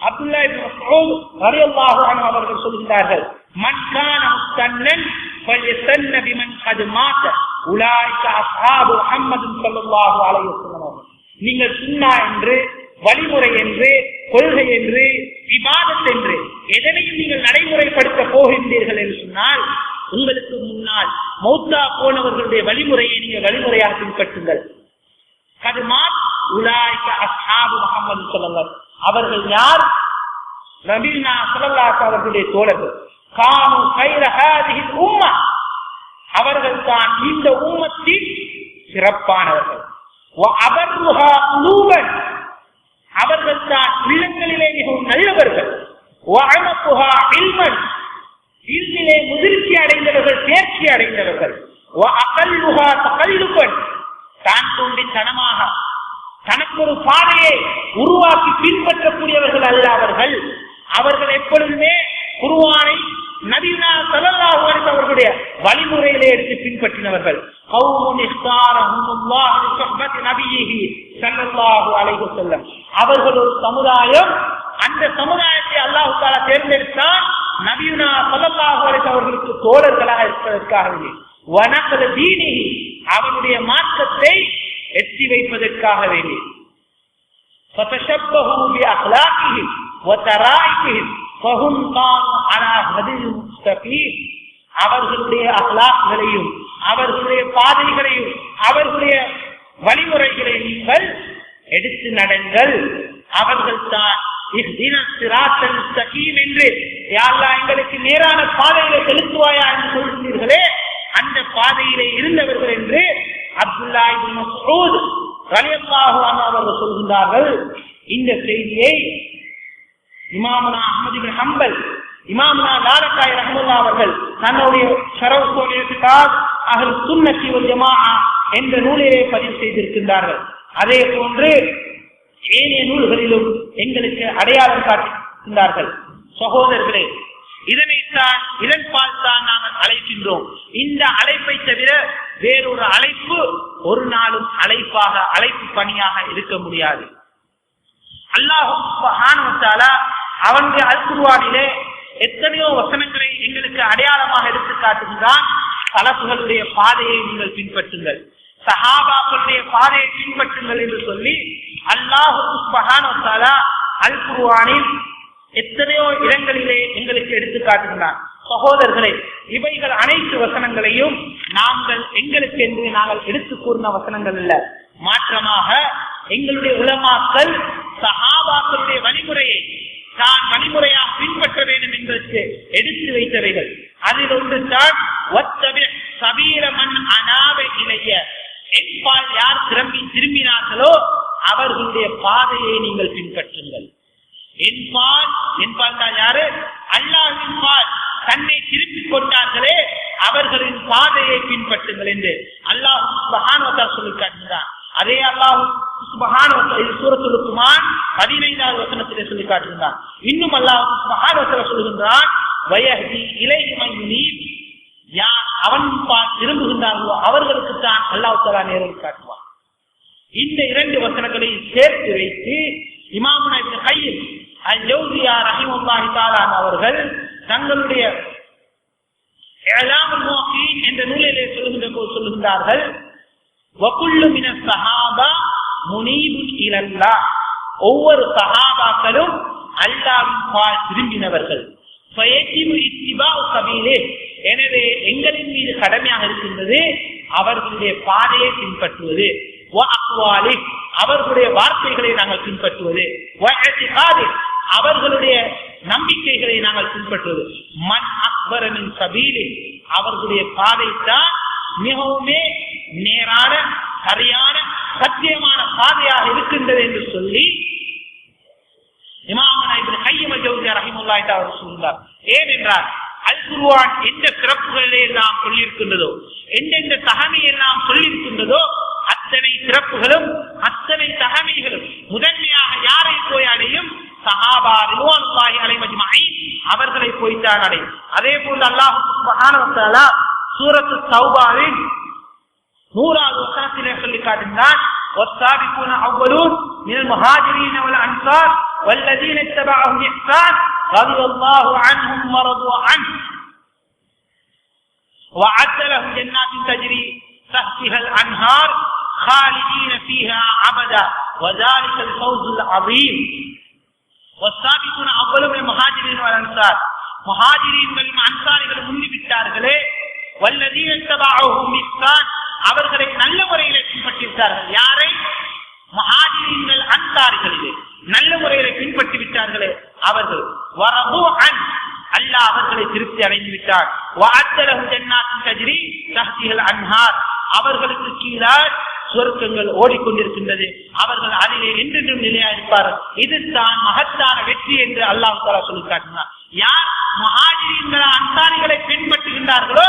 அப்துல்லா இப்னு மஸ்ஊத் ரலியல்லாஹு அன்ஹு அவர்கள் சொல்கிறார்கள் மன் கான முஸ்தன்னன் فليستن بمن قد مات اولئك اصحاب محمد صلى الله عليه وسلم நீங்கள் சுன்னா என்று வழிமுறை என்று கொள்கை என்று விவாதத் என்று எதனையும் நீங்கள் நடைமுறைப்படுத்த போகின்றீர்கள் என்று சொன்னால் உங்களுக்கு முன்னால் மௌத்தா போனவர்களுடைய வழிமுறையை நீங்கள் வழிமுறையாக பின்பற்றுங்கள் கதுமாத் உலாய்க்க அஸ்ஹாபு முகமது சொல்லவர் அவர்கள் யார்? நபீனா சொல்லல்லாஸ் அவர்களுடைய தோழர்கள். கானு கைர ஹாதிஹில் உம்மா. அவர்கள் தான் இந்த உம்மத்தின் சிறப்பானவர்கள். அபர்ருஹா குலூபன். அவர்கள் தான் உள்ளங்களிலே மிகவும் நல்லவர்கள். வஅமகுஹா இல்மன். இல்மிலே முதிர்ச்சி அடைந்தவர்கள் தேர்ச்சி அடைந்தவர்கள். வஅகல்லுஹா தகல்லுபன். தான் தோண்டித்தனமாக தனக்கு ஒரு பாதையை உருவாக்கி பின்பற்றக்கூடியவர்கள் அல்ல அவர்கள். அவர்கள் எப்பொழுதுமே குருவானை நவீனா சல்லல்லாஹு அலைஹி அவர்களுடைய வழிமுறையிலே எடுத்து பின்பற்றினவர்கள். கௌமுன் இஸ்தாரஹுல்லாஹு லிசுஹ்பத்தி நபியிஹி ஸல்லல்லாஹு அலைஹி வஸல்லம். அவர்கள் ஒரு சமுதாயம். அந்த சமுதாயத்தை அல்லாஹ் தஆலா தேர்ந்தெடுத்தார் நபியுனா ஸல்லல்லாஹு அலைஹி அவர்களுக்கு தோழர்களாக இருப்பதற்காகவே. வனக்கல தீனிஹி. அவனுடைய மார்க்கத்தை வெற்றி வைப்பதற்காக வேண்டி. அவர்களுடைய அஹ்லாக்குகளையும் அவர்களுடைய பாதைகளையும் அவர்களுடைய வழிமுறைகளை நீங்கள் எடுத்து நடங்கள். அவர்கள் தான் என்று எங்களுக்கு நேரான பாதையில செலுத்துவாயா என்று சொல்கிறீர்களே அந்த பாதையிலே இருந்தவர்கள் என்று அப்துல்லா இப்னு மஸ்ஊத் ரலியல்லாஹு அன்ஹு அவர்கள் சொல்கின்றார்கள் இந்த செய்தியை இமாமுனா அஹ்மது பின் ஹம்பல் இமாமுனா லாலக்காய் ரஹமுல்லா அவர்கள் தன்னுடைய ஷரஃப் கிதாப் அஹ்ல் சுன்னத்தி ஒரு ஜமா என்ற நூலிலே பதிவு செய்திருக்கின்றார்கள். அதே போன்று ஏனைய நூல்களிலும் எங்களுக்கு அடையாளம் காட்டுகின்றார்கள் சகோதரர்களே இதனைத்தான் இதன்பால் தான் நாங்கள் அழைக்கின்றோம். இந்த அழைப்பை தவிர வேறொரு அழைப்பு ஒரு நாளும் அழைப்பாக அழைப்பு பணியாக இருக்க முடியாது. அல்லாஹு அவனுடைய அல்குருவானிலே எத்தனையோ வசனங்களை எங்களுக்கு அடையாளமாக எடுத்து காட்டுகின்றான் தலப்புகளுடைய பாதையை நீங்கள் பின்பற்றுங்கள். சஹாபாக்களுடைய பாதையை பின்பற்றுங்கள் என்று சொல்லி அல்லாஹு அல் குருவானில் எத்தனையோ இடங்களிலே எங்களுக்கு எடுத்து காட்டுகின்றான் சகோதரர்களே இவைகள் அனைத்து வசனங்களையும் நாங்கள் எங்களுக்கு என்று நாங்கள் எடுத்து கூறின வசனங்கள் அல்ல. மாற்றமாக எங்களுடைய உலமாக்கள் சஹாபாக்களுடைய வழிமுறையை தான் வழிமுறையாக பின்பற்ற வேண்டும் என்பதற்கு எடுத்து வைத்தவைகள். அதில் ஒன்று தான் சபீரமன் அனாவ இளைய என்பால் யார் திரும்பி திரும்பினார்களோ அவர்களுடைய பாதையை நீங்கள் பின்பற்றுங்கள். என்பால் என்பால் தான் யாரு? அல்லாஹின் பால் தன்னை திருப்பிக் கொண்டார்களே அவர்களின் பாதையை பின்பற்றுங்கள் என்று அல்லாஹ் சுபஹானவத்தா சொல்லி காட்டுகிறான். அதே அல்லாஹ் சுபஹானவத்தா இது சூரத்துல் குமான் பதினைந்தாவது வசனத்திலே சொல்லி காட்டுகிறான். இன்னும் அல்லாஹ் சுபஹானவத்தா சொல்லுகின்றான் வயஹி இலைமை நீர் யார் அவன் பால் திரும்புகின்றார்களோ அவர்களுக்கு தான் அல்லாஹ் தலா நேரில் காட்டுவான். இந்த இரண்டு வசனங்களை சேர்த்து வைத்து இமாமுனா இப்னு கையில் அல்-ஜௌசியா ரஹிமல்லாஹி தஆலா அவர்கள் தங்களுடைய இலாமுல் என்ற நூலிலே சொல்லுகின்ற போது சொல்லுகின்றார்கள் வகுல்லு மின சஹாபா முனீபுன் இலல்லாஹ். ஒவ்வொரு சஹாபாக்களும் அல்லாவின் பால் திரும்பினவர்கள். எனவே எங்களின் மீது கடமையாக இருக்கின்றது அவர்களுடைய பாதையை பின்பற்றுவது. அவர்களுடைய வார்த்தைகளை நாங்கள் பின்பற்றுவது. அவர்களுடைய நம்பிக்கைகளை நாங்கள் பின்பற்றுவது. மன் அக்பரனின் சபீலில் அவர்களுடைய பாதை தான் மிகவுமே நேரான சரியான சத்தியமான பாதையாக இருக்கின்றது என்று சொல்லி இமாமனா இப்னு கையம் ஜௌசியா ரஹிமுல்லாஹி தஆலா சொல்கிறார் ஏனென்றால் அல் குருவான் எந்த சிறப்புகளை எல்லாம் சொல்லியிருக்கின்றதோ எந்தெந்த தகமை எல்லாம் சொல்லியிருக்கின்றதோ அத்தனை சிறப்புகளும் அத்தனை தகமைகளும் முதன்மையாக யாரை போய் அடையும்? சஹாபா ரிதுவானுல்லாஹி அலைஹி அஜ்மஈன் அவர்களை போய் தான் அடையும் அதே போல் அல்லாஹ் சுப்ஹானஹு வ தஆலா சூரத்து தௌபாவில் நூறாவது வசனத்திலே சொல்லி காட்டுகிறான் والسابقون أولون من المهاجرين والأنصار والذين اتبعهم بإحسان رضي الله عنهم ورضوا عنه وعد لهم جنات تجري تحتها الأنهار خالدين فيها أبدا وذلك الفوز العظيم அவ்வளவு மகாஜிரின் அன்சார். மகாஜிரின்களும் அன்சாரிகளும் முந்திவிட்டார்களே அவர்களை நல்ல முறையில பின்பற்றிவிட்டார்கள். யாரை? மகாஜிரீன்கள் அன்சாரிகளிலே. நல்ல முறையில பின்பற்றி விட்டார்களே அவர்கள். வரபு அன் அல்ல அவர்களை திருப்தி அடைந்து விட்டார் அவர்களுக்கு கீழால் சுவர்க்கங்கள் ஓடிக்கொண்டிருக்கின்றது. அவர்கள் அதிலே என்றென்றும் நிலையாயிருப்பார்கள். இதுதான் மகத்தான வெற்றி என்று அல்லாஹ் தாலா சொல்லி காட்டினார் யார் மகாஜிரியன்கள் அன்சாரிகளை பின்பற்றுகின்றார்களோ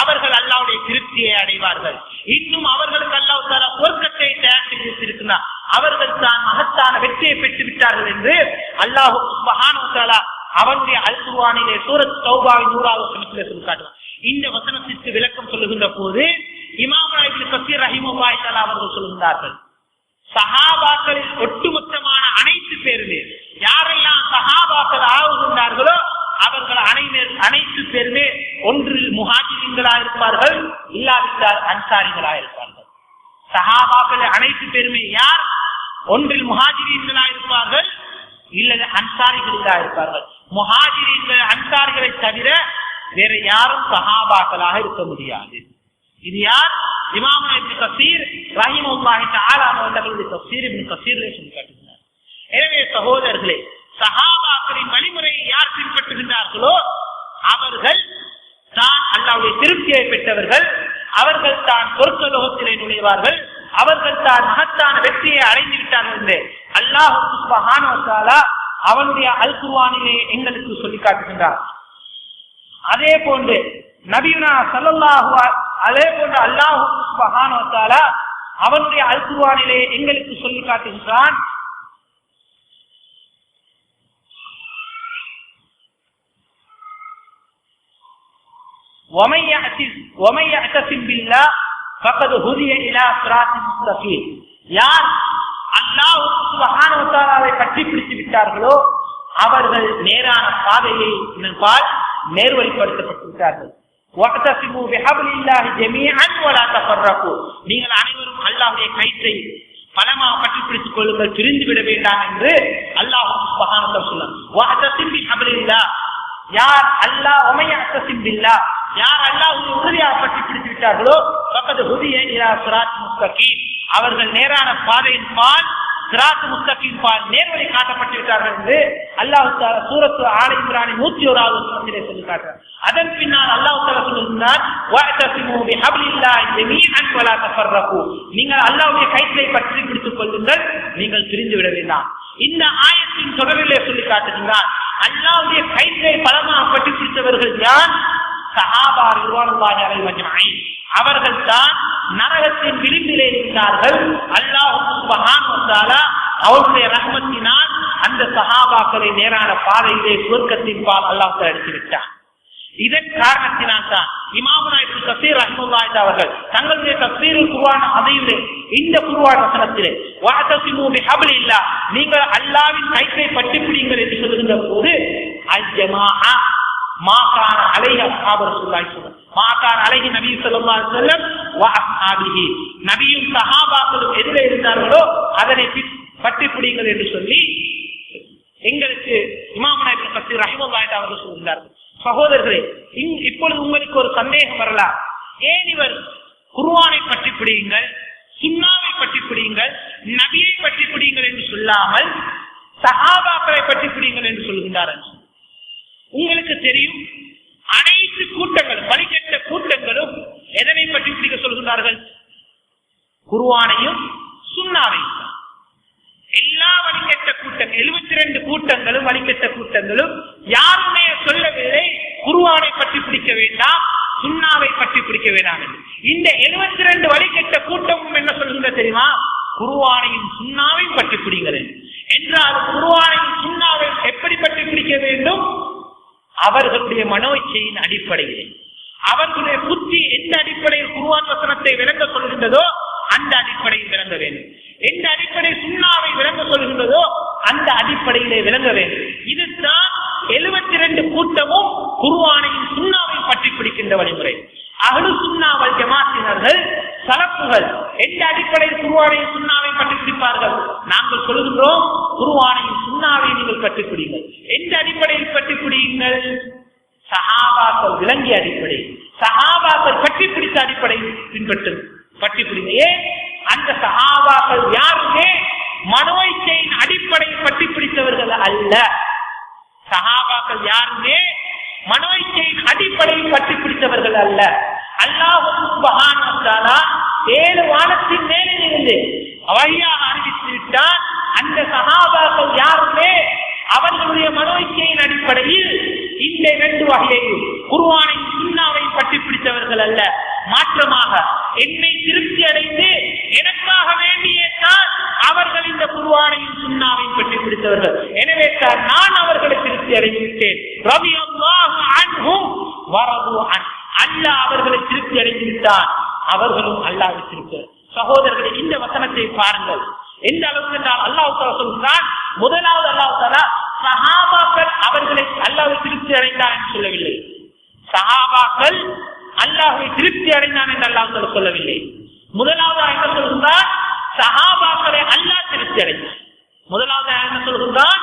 அவர்கள் அல்லாவுடைய திருப்தியை அடைவார்கள். இன்னும் அவர்களுக்கு அல்லாஹ் தாலா சுவர்க்கத்தை தயார் செய்து வைத்திருக்கிறார் அவர்கள் தான் மகத்தான வெற்றியை பெற்று விட்டார்கள் என்று அல்லாஹு சுபஹானு தாலா அவனுடைய அல்குவானிலே சூரத் சௌபாவின் நூறாவது வசனத்திலே சொல்லி காட்டுவார் இந்த வசனத்திற்கு விளக்கம் சொல்லுகின்ற போது இமாம் இப்னு கசீர் ரஹிமல்லாஹி தஆலா அவர்கள் சொல்லுகிறார்கள். சகாபாக்களின் ஒட்டுமொத்தமான அனைத்து பேருமே யாரெல்லாம் சகாபாக்கள் ஆகுகின்றார்களோ அவர்கள் அனைவர் அனைத்து பேருமே ஒன்றில் முஹாஜிரின்களாக இருப்பார்கள் இல்லாவிட்டால் அன்சாரிகளாக இருப்பார்கள். சகாபாக்கள் அனைத்து பேருமே யார்? ஒன்றில் முகாஜிரீன்களாக இருப்பார்கள் இல்லது அன்சாரிகளாக இருப்பார்கள். முகாஜிரீன்கள் அன்சாரிகளை தவிர வேற யாரும் சகாபாக்களாக இருக்க முடியாது. இது யார்? இமாம் இப்னு கசீர் ரஹிமஹுல்லாஹி தஆலா அவர்களுடைய தஃசீர் இப்னு கசீரிலே சொல்லி காட்டுகிறார். எனவே சகோதரர்களே சஹாபாக்களின் வழிமுறையை யார் பின்பற்றுகின்றார்களோ அவர்கள் தான் அல்லாவுடைய திருப்தியை பெற்றவர்கள் அவர்கள் தான் சொர்க்க லோகத்திலே நுழைவார்கள் அவர்கள் தான் மகத்தான வெற்றியை அடைந்து விட்டார்கள் என்று அல்லாஹு அவனுடைய அல் எங்களுக்கு சொல்லி காட்டுகின்றார். அதே போன்று நபியுனா சல்லல்லாஹு அதே போன்று அல்லாஹ் மகானோத்தால அவனுடைய அல்குவானிலே எங்களுக்கு சொல்லி காட்டுகின்றான். யார் அல்லாஹு பற்றி பிடித்து விட்டார்களோ அவர்கள் நேரான பாதையை நினைப்பால் நேர்வழிப்படுத்தப்பட்டு விட்டார்கள். நீங்கள் அனைவரும் அல்லாஹுடைய கயிற்றை பலமாக பற்றி பிடித்துக் கொள்ளுங்கள் பிரிந்து விட வேண்டாம் என்று அல்லாஹ் சொன்னார் யார் அல்லாஹ் உமையா யார் அல்லாஹுடைய உறுதியாக பற்றி பிடித்து விட்டார்களோ பக்கத்து ஹுதிய அவர்கள் நேரான பாதையின் பால் சிராத் முஸ்தகின் பால் நேர்வழி காட்டப்பட்டு விட்டார்கள் என்று அல்லாஹ் தாலா சூரத்து ஆல இம்ரானி நூத்தி ஓராவது வசனத்திலே சொல்லி காட்டுறார் அதன் பின்னால் அல்லாஹ் தாலா சொல்லுகிறார் வஅதஸிமு பிஹப்லில்லாஹி ஜமீஅன் வலா தஃபர்ரகு. நீங்கள் அல்லாஹ்வுடைய கைத்தை பற்றி பிடித்துக் கொள்ளுங்கள் நீங்கள் பிரிந்து விட வேண்டாம். இந்த ஆயத்தின் தொடரிலே சொல்லி காட்டுகின்றார் அல்லாஹ்வுடைய கைத்தை பலமாக பற்றி பிடித்தவர்கள் யார்? சஹாபா ரிவானுல்லாஹி அலைஹி அஜ்மஈன் அவர்கள் தான் நரகத்தின் விளிம்பிலே இருந்தார்கள் அல்லாஹ் சுப்ஹானஹு அவருடைய ரஹ்மத்தினால் அந்த சஹாபாக்களை நேரான பாதையிலே சுவர்க்கத்தின் பால் அல்லாஹ் எடுத்து விட்டார் இதன் காரணத்தினால் தான் இமாமுனா இப்னு கசீர் ரஹ்மத்துல்லாஹி அவர்கள் தங்களுடைய கசீரில் குருவான அதையிலே இந்த குருவான வசனத்திலே வஅதஸிமு இல்லா நீங்கள் அல்லாவின் கைத்தை பற்றி பிடிங்கள் என்று சொல்லுகின்ற போது அஜமா ஜமாஆ மா கான சொல்லாய் அஸ்ஹாபு ரசூலுல்லாஹி ஸல்லல்லாஹு அலைஹி நபி ஸல்லல்லாஹு செல்லம் வ நபியும் சகாபாக்களும் எதிலே இருந்தார்களோ அதனை பற்றி பிடிங்கள் என்று சொல்லி எங்களுக்கு இமாமனா பற்றி கசீர் அவர்கள் சொல்கிறார்கள் சகோதரர்களே இங்- இப்பொழுது உங்களுக்கு ஒரு சந்தேகம் வரலாம். ஏன் இவர் குருவானை பற்றி பிடியுங்கள் சுண்ணாவை பற்றி பிடியுங்கள் நபியை பற்றி பிடியுங்கள் என்று சொல்லாமல் சகாபாக்களை பற்றி பிடியுங்கள் என்று சொல்கின்றார்கள் உங்களுக்கு தெரியும் அனைத்து கூட்டங்களும் வழிகட்ட கூட்டங்களும் எதனை பற்றி பிடிக்க சொல்கின்றார்கள்? குருவானையும் சுண்ணாவையும் எல்லா வழிகட்ட கூட்டங்கள் எழுபத்தி ரெண்டு கூட்டங்களும் வழிகட்ட கூட்டங்களும் யாருமே சொல்லவில்லை குருவானை பற்றி பிடிக்க வேண்டாம் சுண்ணாவை பற்றி பிடிக்க வேண்டாம் இந்த எழுபத்தி ரெண்டு வழிகட்ட கூட்டமும் என்ன சொல்லுங்க தெரியுமா? குருவானையும் சுண்ணாவையும் பற்றி பிடிங்கள் என்றால் குருவானையும் சுண்ணாவை எப்படி பற்றி பிடிக்க வேண்டும்? அவர்களுடைய மனோச்சையின் அடிப்படையில். அவர்களுடைய புத்தி எந்த அடிப்படையில் குருவான் வசனத்தை விளங்க சொல்கின்றதோ அந்த அடிப்படையில் விளங்க வேண்டும். எந்த அடிப்படை சுண்ணாவை விளங்க சொல்கின்றதோ அந்த அடிப்படையிலே விளங்க வேண்டும். இதுதான் எழுபத்தி ரெண்டு கூட்டமும் குருவானையும் சுண்ணாவையும் பற்றி பிடிக்கின்ற வழிமுறை. அகலு சுண்ணாவல் ஜமாத்தினர்கள் சலப்புகள் எந்த அடிப்படையில் குருவானையும் சுண்ணாவை பற்றி பிடிப்பார்கள்? நாங்கள் சொல்கின்றோம் குருவானையும் சுண்ணாவை நீங்கள் கட்டுப்பிடிங்கள் எந்த அடிப்படையில் பற்றி பிடியுங்கள் சஹாபாக்கள் விளங்கிய அடிப்படை. சஹாபாக்கள் கட்டி பிடித்த அடிப்படையில் பின்பற்று பற்றி பிடிங்க அந்த சகாபாக்கள் யாருமே மனோய்ச்சையின் அடிப்படை பற்றி பிடித்தவர்கள் அல்ல. சகாபாக்கள் யாருமே மனோய்ச்சையின் அடிப்படை பற்றி பிடித்தவர்கள் அல்ல அல்லாஹு ஏழு வானத்தின் மேலே இருந்து வழியாக அறிவித்து விட்டால் அந்த சகாபாக்கள் யாருமே அவர்களுடைய மனோய்ச்சையின் அடிப்படையில் இந்த ரெண்டு வகையையும் குருவானையும் சுண்ணாவையும் பற்றி பிடித்தவர்கள் அல்ல. மாற்றமாக என்னை திருப்தி அடைந்து எனக்காக வேண்டியே தான் அவர்கள் இந்த குருவானையும் சுண்ணாவையும் பற்றி பிடித்தவர்கள் எனவே சார் நான் அவர்களை திருப்தி அடைந்துவிட்டேன் ரவி அன்ஹும் வரது அன் அல்லாஹ் அவர்களை திருப்தி அடைந்து விட்டான். அவர்களும் அல்லாஹ் திருப்தி. சகோதரர்களை இந்த வசனத்தை பாருங்கள். எந்த அளவுக்கு என்றால் அல்லாஹ் சொல்கிறான் முதலாவது அல்லாஹ் தாலா சஹாபாக்கள் அவர்களை அல்லாஹ் திருப்தி அடைந்தான் என்று சொல்லவில்லை சஹாபாக்கள் அல்லாஹை திருப்தி சொல்ல சொல்லவில்லை. முதலாவது என்ன சொல்கிறான் சஹாபாக்களை அல்லாஹ் திருப்தி அடைந்தான் முதலாவது என்ன சொல்கிறான்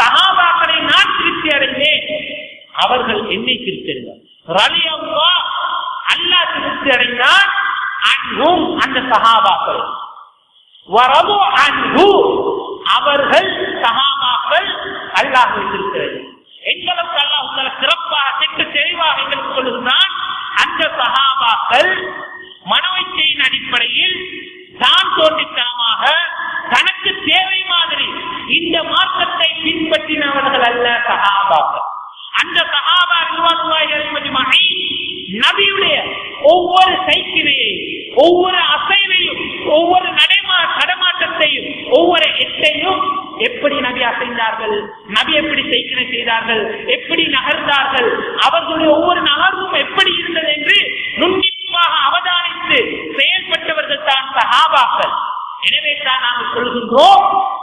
சஹாபாக்களை நான் திருப்தி அடைந்தேன். அவர்கள் என்னை திருப்தி அடைந்தார். ரலி அல்லாஹ் திருப்தி அடைந்தார். அன்பும் அந்த சஹாபாக்கள். வரவு அன்பு அவர்கள் சகாபாக்கள் அல்லாஹ் வைத்திருக்கிறது எங்களுக்கு அல்லாஹ் சிறப்பாக திட்டு தெளிவாக எங்களுக்கு சொல்லுகிறான் அந்த சகாபாக்கள் மனோச்சையின் அடிப்படையில் தான் தோன்றித்தனமாக தனக்கு தேவை மாதிரி இந்த மார்க்கத்தை பின்பற்றினவர்கள் அல்ல சகாபாக்கள். அந்த சகாபா நிர்வாகி நபியுடைய ஒவ்வொரு சைக்கிளையும் ஒவ்வொரு அசைவையும் ஒவ்வொரு நடைமா நடமாட்டத்தையும் ஒவ்வொரு எட்டையும் எப்படி நபி அசைந்தார்கள் நபி எப்படி சைக்கிளை செய்தார்கள் எப்படி நகர்ந்தார்கள் அவர்களுடைய ஒவ்வொரு நகர்வும் எப்படி இருந்தது என்று நுண்ணிப்பாக அவதானித்து செயல்பட்டவர்கள் தான் சகாபாக்கள் எனவே தான் நாங்கள்